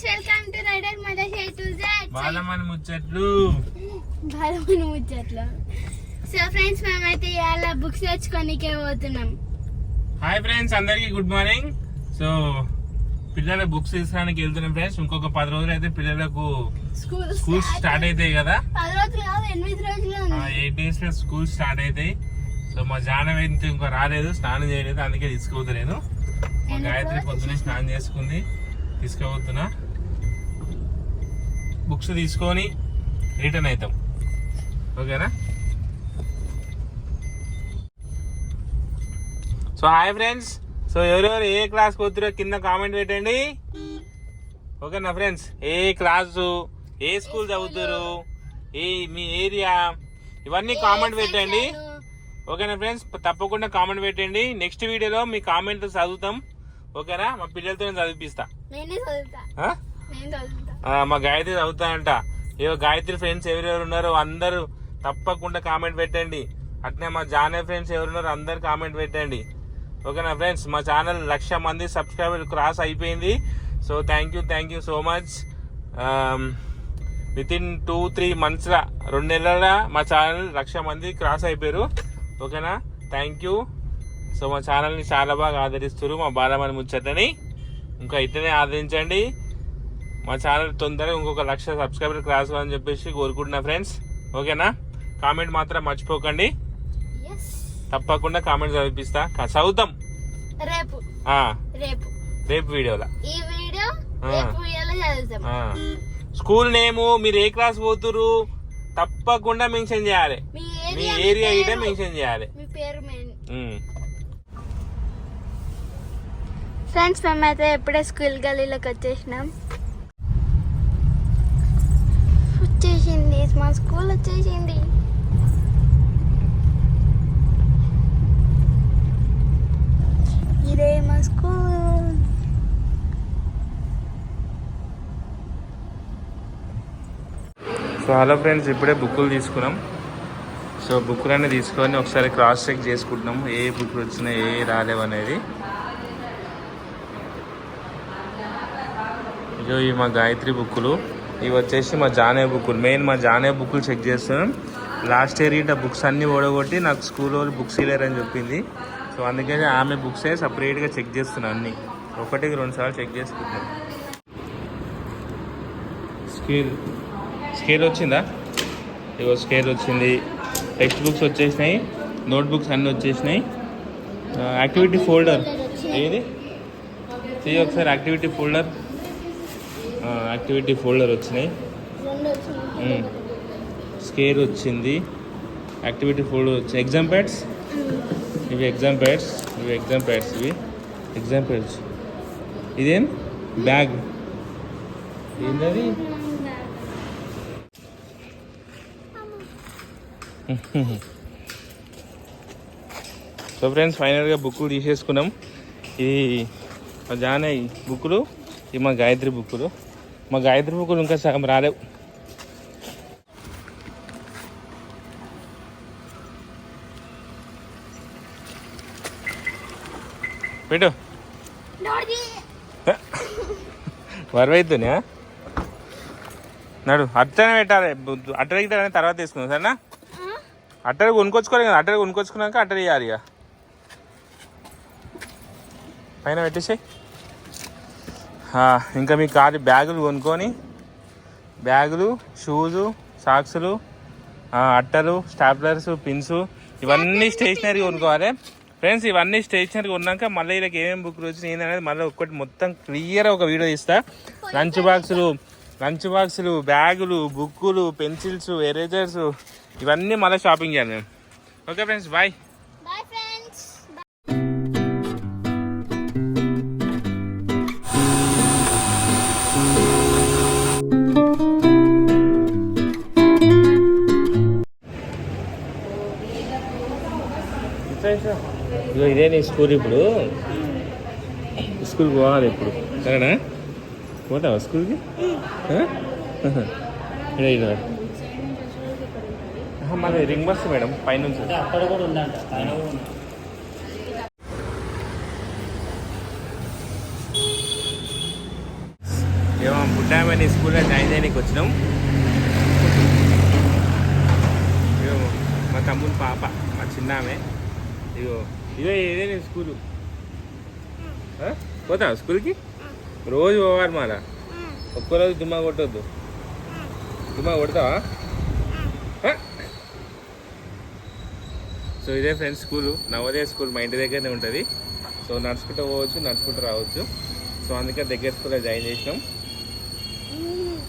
Friends welcome to rider mother షే to Z Balamani ముచ్చట్లు. బాలమని ముచ్చట్లు. సో ఫ్రెండ్స్ మేమైతే ఇవాళ బుక్స్ తెచ్చుకోనికే పోతున్నాం. హాయ్ ఫ్రెండ్స్ అందరికి గుడ్ మార్నింగ్ సో పిల్లల బుక్స్ తీసుకోవడానికి వెళ్తున్నాం ఫ్రెండ్స్ ఇంకొక పది రోజులు అయితే పిల్లలకు స్కూల్ స్టార్ట్ అవుతాయి కదా. పది రోజులు కాదు ఎనిమిది రోజులు ఎయిట్ డేస్లో స్కూల్ స్టార్ట్ అవుతాయి సో మా జానవి అయితే ఇంకా రాలేదు స్నానం చేయలేదు అందుకే తీసుకోవద్దు మా గాయత్రి పొద్దున్నే స్నానం చేసుకుంది తీసుకోబోతున్నా బుక్స్ తీసుకొని రిటర్న్ అవుతాం. ఓకేనా? So hi friends. సో ఎవరెవరు ఏ క్లాస్ పోతురో కింద కామెంట్ పెట్టండి. ఓకేనా ఫ్రెండ్స్ ఏ క్లాసు ఏ స్కూల్ చదువుతారు ఏ మీ ఏరియా ఇవన్నీ కామెంట్ పెట్టండి. ఓకేనా ఫ్రెండ్స్ తప్పకుండా కామెంట్ పెట్టండి. నెక్స్ట్ వీడియోలో మీ కామెంట్ చదువుతాం. ఓకేనా మా పిల్లలతో నేను చదివిపిస్తా మా గాయత్రి చదువుతానంట ఏవో గాయత్రి ఫ్రెండ్స్ ఎవరెవరు ఉన్నారో అందరూ తప్పకుండా కామెంట్ పెట్టండి. అట్నే మా జానే ఫ్రెండ్స్ ఎవరున్నారో అందరు కామెంట్ పెట్టండి. ఓకేనా ఫ్రెండ్స్ మా ఛానల్ లక్ష మంది సబ్స్క్రైబర్ క్రాస్ అయిపోయింది. So thank you thank you so much within two three మంత్స్లా రెండు నెలల మా ఛానల్ లక్ష మంది క్రాస్ అయిపోయారు. ఓకేనా? థ్యాంక్ యూ సో మా ఛానల్ని చాలా బాగా ఆదరిస్తారు మా బాలమని ముచ్చటని. ఇంకా ఇట్లనే ఆదరించండి. మా ఛానల్ తొందరగా ఇంకొక లక్ష సబ్స్క్రైబర్ క్రాస్ అని చెప్పేసి కోరుకుంటున్నా ఫ్రెండ్స్. ఓకేనా? కామెంట్ మాత్రం మర్చిపోకండి. తప్పకుండా కామెంట్ చదివిపిస్తా. చదువుతాం. రేపు. ఆ, రేపు. రేపు వీడియోలో? ఈ వీడియో ఆ. రేపు వీడియోలో. స్కూల్ నేము మీరు ఏ క్లాస్ పోతురు తప్పకుండా మెన్షన్ చేయాలి. మీ ఏరియా పేరు, మెన్షన్ చేయాలి. ఫ్రెండ్స్ మేమైతే ఎప్పుడే స్కూల్ గలీలోకి వచ్చేసినాం వచ్చేసింది మా స్కూల్ వచ్చేసింది. ఇదే మా స్కూల్. సో హలో ఫ్రెండ్స్ ఇప్పుడే బుక్కులు తీసుకున్నాం. సో బుక్కులన్నీ తీసుకొని ఒకసారి క్రాస్ చెక్ చేసుకుంటున్నాం. ఏ బుక్లు వచ్చినాయి ఏ రాలేవు అనేది. ఇగో ఈ మా గాయత్రి బుక్కులు. ఇవి వచ్చేసి మా జానే బుక్కులు. మెయిన్ మా జానే బుక్కులు చెక్ చేస్తున్నాం. లాస్ట్ ఇయర్ ఇట్లా బుక్స్ అన్నీ ఓడగొట్టి నాకు స్కూల్ వాళ్ళు బుక్స్ ఇవ్వలేరని చెప్పింది. సో అందుకని ఆమె బుక్సే సపరేట్గా చెక్ చేస్తున్నాను అన్నీ. ఒకటికి రెండు సార్లు చెక్ చేసుకుంటున్నాం. స్కేల్ స్కేల్ వచ్చిందా? ఇగో స్కేల్ వచ్చింది. టెక్స్ట్ బుక్స్ వచ్చేసినాయి. నోట్ బుక్స్ అన్నీ వచ్చేసినాయి. Activity folder. ఏది? చెయ్యి ఒకసారి యాక్టివిటీ ఫోల్డర్. యాక్టివిటీ ఫోల్డర్ వచ్చినాయి. స్కేల్ వచ్చింది. యాక్టివిటీ ఫోల్డర్ వచ్చింది. ఎగ్జామ్ ప్యాడ్స్ ఇవి ఎగ్జామ్ ప్యాడ్స్ ఇవి ఎగ్జామ్ ప్యాడ్స్ ఇవి. ఎగ్జామ్ ప్యాడ్స్ ఇదేం? బ్యాగ్ ఏంటది సో ఫ్రెండ్స్ ఫైనల్గా బుక్కులు తీసేసుకున్నాం. ఇది జానయ్య బుక్కులు ఇవి మా గాయత్రి బుక్కులు మా గాయత్రి కూడా ఇంకా సగం రాలేవు. పెట్టు. వరవైద్దునే నడు అట్టనే పెట్టాలి. అట్ట గిట్ట తర్వాత తీసుకుందాం సరేనా? అట్టడి కొనుక్కొచ్చుకోవాలి కదా అట్టడి కొనుక్కొచ్చుకున్నాక అట్టడి ఇయ్యాలి ఇక. పైన పెట్టేసాయి. ఇంకా మీ కారు బ్యాగులు కొనుక్కొని బ్యాగులు షూజు సాక్సులు అట్టలు స్టాప్లర్స్ పిన్స్ ఇవన్నీ స్టేషనరీ కొనుక్కోవాలి. ఫ్రెండ్స్ ఇవన్నీ స్టేషనరీ కొన్నాక మళ్ళీ వీళ్ళకి ఏమేమి బుక్లు వచ్చినాయి ఏంటనేది మళ్ళీ ఒక్కటి మొత్తం క్లియర్ ఒక వీడియో ఇస్తా లంచ్ బాక్సులు లంచ్ బాక్సులు బ్యాగులు బుక్కులు పెన్సిల్స్ ఎరేజర్స్ ఇవన్నీ మళ్ళీ షాపింగ్ చేయాలి మేము ఓకే ఫ్రెండ్స్ బాయ్. ఇదిగో ఇదే నీ స్కూల్ ఇప్పుడు. స్కూల్ పోవాలి ఇప్పుడు. సరేనా? పోతావా స్కూల్కి? మాది రింగ్ బస్ మేడం పైనుంచి. అక్కడ కూడా ఉందంట కూడా. ఏమో బుడ్డామని స్కూల్లో జాయిన్ చేయడానికి వచ్చినాం. మా తమ్ముని పాప మా చిన్నామె. ఇగో ఇగో ఇదే నేను స్కూలు. ఆ? పోతావా స్కూల్కి? రోజు పోవాలి మారా ఒక్కరోజు దుమ్మా కొట్టొద్దు. దుమ్మా కొడతావా? సో ఇదే ఫ్రెండ్స్ స్కూలు. నవోదయ స్కూల్ మా ఇంటి దగ్గరనే ఉంటుంది. సో నడుచుకుంటూ పోవచ్చు నడుచుకుంటూ రావచ్చు. సో అందుకే దగ్గర స్కూల్లో జాయిన్ చేసినాం.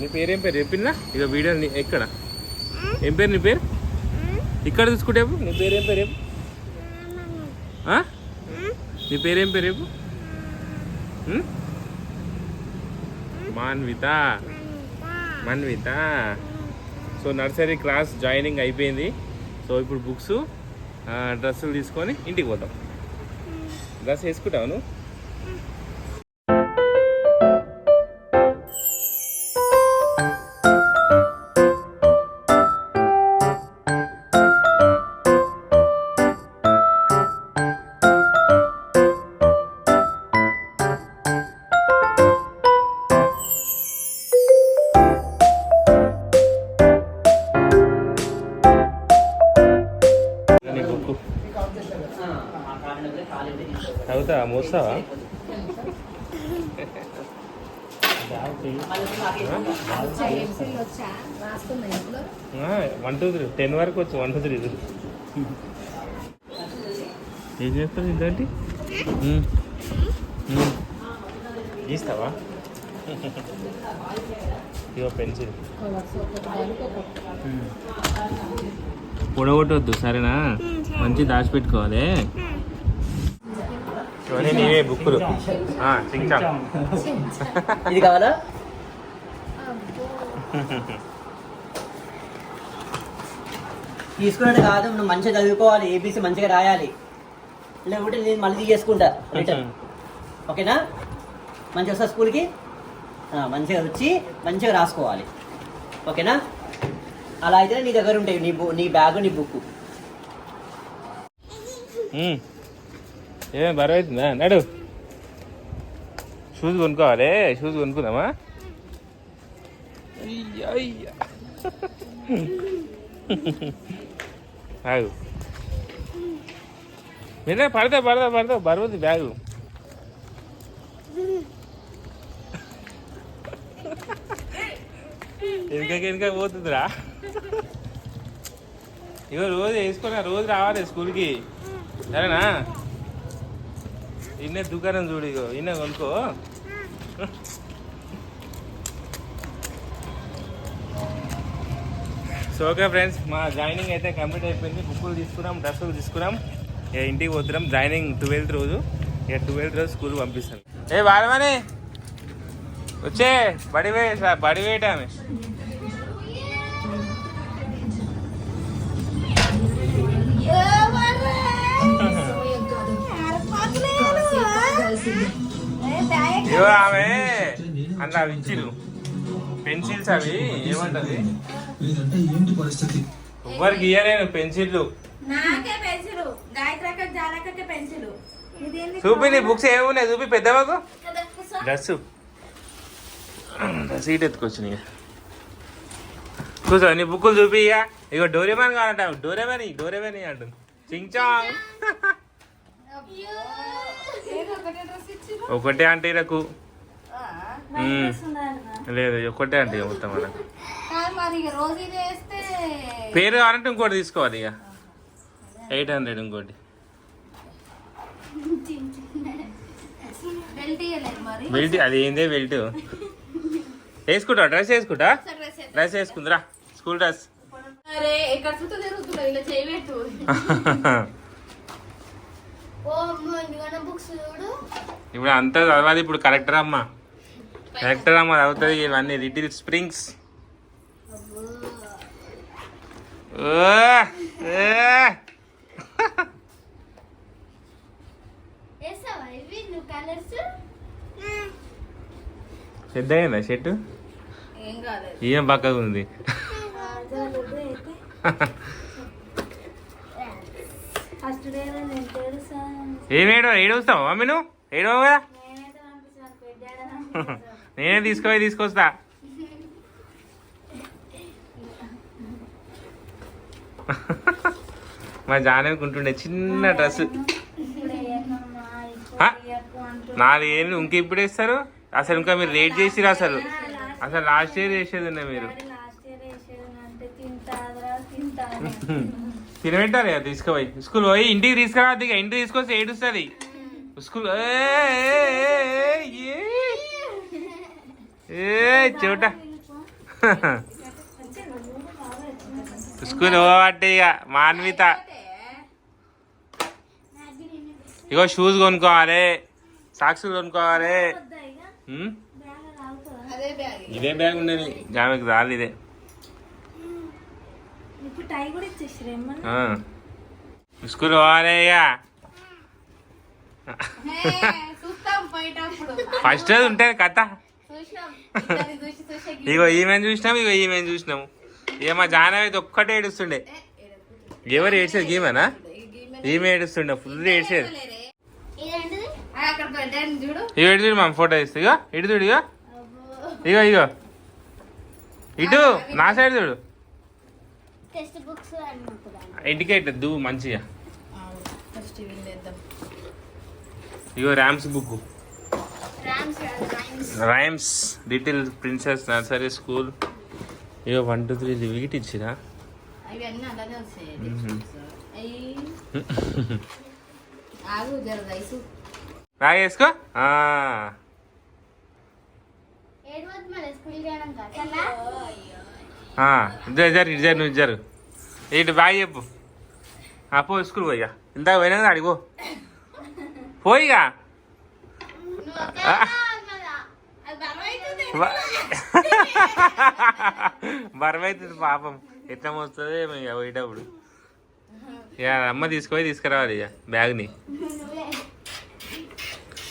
నీ పేరేం పేరు? చెప్పిందా ఇక వీడియో ఎక్కడ? ఏం పేరు నీ పేరు? ఇక్కడ చూసుకుంటే. నీ పేరేం పేరు? నీ పేరేం పేరు చెప్పు? ఉం? Manvitha. Manvitha. So nursery class joining అయిపోయింది. సో ఇప్పుడు బుక్స్ డ్రెస్సులు తీసుకొని ఇంటికి పోతాం. డ్రెస్ వేసుకుంటావు నువ్వు? మోస్తావా వన్ టూ త్రీ టెన్ వరకు వచ్చు వన్ టూ త్రీ ఏం చేస్తావు ఇదేంటి గీస్తావా? ఇగో పెన్సిల్. పొడగొట్టవద్దు సరేనా? మంచి దాచిపెట్టుకోవాలి. ఇవన్నీ నీవే బుక్కులు. ఇది కావాలా? తీసుకున్నట్టు కాదు నువ్వు మంచిగా చదువుకోవాలి ఏబీసీ మంచిగా రాయాలి. లేకుంటే నేను మళ్ళీ చేసుకుంటా రిటర్న్ ఓకేనా? మంచిగా వస్తా స్కూల్కి? మంచిగా వచ్చి మంచిగా రాసుకోవాలి. ఓకేనా? అలా అయితే నీ దగ్గర ఉంటాయి నీ బు నీ బ్యాగ్ నీ బుక్ ఏమేమి బరువు అవుతుందా నడు. షూస్ కొనుక్కోవాలి షూస్ కొనుక్కుందామా? అయ్యా, అయ్యా. ఆగు. మీరే పడతా పడతా పడతా. బరువుది బ్యాగు. వెనక వెనక పోతుందిరా. ఇగో రోజు వేసుకున్నా రోజు రావాలి స్కూల్కి. సరేనా? ఇన్నే దుకాణం చూడు ఇగో ఇన్నే కొనుక్కో. సో ఓకే ఫ్రెండ్స్ మా జాయినింగ్ అయితే కంప్లీట్ అయిపోయింది. బుక్కులు తీసుకున్నాం డ్రెస్సులు తీసుకున్నాం. ఇక ఇంటికి పోతున్నాం జాయినింగ్ ట్వెల్త్ రోజు. ఇక ట్వెల్త్ రోజు స్కూల్ పంపిస్తాను ఏ వాడమని వచ్చే బడివే బడి వేయటమే ఇగో ఆమె అలా ఇచ్చిరు పెన్సిల్స్ అవి ఏమంటది? లేదంటే ఏంటి పరిస్థితి? ఎవ్వరికి ఇయ్యలేను నాకే పెన్సిల్. జాలకకే చూపి నీ బుక్స్ ఏమున్నాయి చూపి పెద్దవాకు. డ్రెస్ డ్రెస్ ఇటు ఎత్తుకొచ్చిన ఇక. కూర్చో నీ బుక్కులు చూపి ఇక. ఇగో డోరేమాన్ కావాలంట. డోరేమాని డోరేమాని అంటుంది. చించాంగ్ ఒకటే అంటే ఇరకు లేదు ఒకటే అంటే మొత్తం మనకు పేరు కావాలంటే ఇంకోటి తీసుకోవాలి ఇక. ఎయిట్ హండ్రెడ్ ఇంకోటి. బెల్ట్ అది ఏందే బెల్ట్? వేసుకుంటా? డ్రెస్ వేసుకుంటా. డ్రెస్ వేసుకుందిరా. School dress. ఎక్కడ ఇప్పుడు అంతా చదవాలి ఇప్పుడు కరెక్టర్ అమ్మ. కరెక్టర్ అమ్మ చదువుతుంది ఇవన్నీ లిటిల్ స్ప్రింగ్స్ పెద్ద అయిందా షర్టు ఏం పక్కగా ఉంది. ఫస్ట్ డే నేను తెలుసా ఏమేడో ఏడవస్తావా మమ్మీ నువ్వు? ఏడవ కదా? నేనే తీసుకుపోయి తీసుకొస్తా. మా జానకుంటుండే చిన్న డ్రెస్. నాలుగు ఏళ్ళు ఇంక ఇప్పుడు వేస్తారు అసలు ఇంకా మీరు రేట్ చేసిరు అసలు? అసలు లాస్ట్ ఇయర్ చేసేది ఉన్నాయి మీరు? తినబెట్టాలి కదా తీసుకుపోయి. స్కూల్ పోయి ఇంటికి తీసుకురావద్దు ఇక ఇంటికి తీసుకొస్తే ఏడుస్తుంది. స్కూల్ ఏ చోట స్కూల్ పోవట్టే ఇక మాన్విత ఇగో షూస్ కొనుక్కోవాలి. సాక్స్ కొనుక్కోవాలి. ఇదే బ్యాగ్ ఉండేది ఆమెకు రాదు ఇదే. టై కూడా ఇచ్చేసారు ఏమన్నా. స్కూల్ ఫస్ట్ అది ఉంటుంది కథ. ఇగో ఈమెను చూసినాం ఇగో ఈమెను చూసినాం. ఇక మా జానవి అయితే ఒక్కటే ఏడుస్తుండే. ఎవరు ఏడ్చేది గీమేనా? ఈమె ఏడుస్తుండే ఫుల్ ఏడ్చేది. ఇదేంటిది అక్కడ పెట్టాను చూడు. ఇగో ఇటు చూడు మా ఫోటో ఇస్తే ఇగో ఇటు చూడు ఇగో. ఇగో ఇగో. ఇటు నా సైడ్ చూడు. టెక్స్ట్ బుక్స్ మంచిగా. ఫస్ట్ వెళ్ళేద్దాం ఇగో rams book. Rams rhymes rhymes little princess nursery school ఇగో వన్ టూ త్రీ వీటి ఇచ్చిరా? బాగా వేసుకో. ఏడు వద్దు మరి స్కూల్ చేయడం కదా. ఇద్దరు ఇద్దరు ఇద్దరు నువ్వు ఇద్దరు. ఇటు బాగా చెప్పు. పో స్కూల్ పోయిగా ఇందాక పోయినా కదా అడిగో పోయిగా బరువైతుంది. పాపం. ఎట్లా వస్తుంది ఇక పోయేటప్పుడు. ఇక అమ్మ తీసుకుపోయి తీసుకురావాలి ఇక బ్యాగ్ని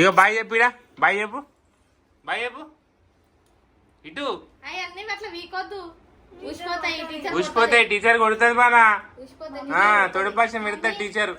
ఇక బాయ్ చెప్పిడా బాయ్ చెప్పు. బాయ్ చెప్పు. ఇటు. అవన్నీ అట్లా వీకొద్దు. ఊసిపోతాయి టీచర్ కొడుతుంది. బానా ఊసిపోతాయి తొడిపాసం పెడతాడు టీచర్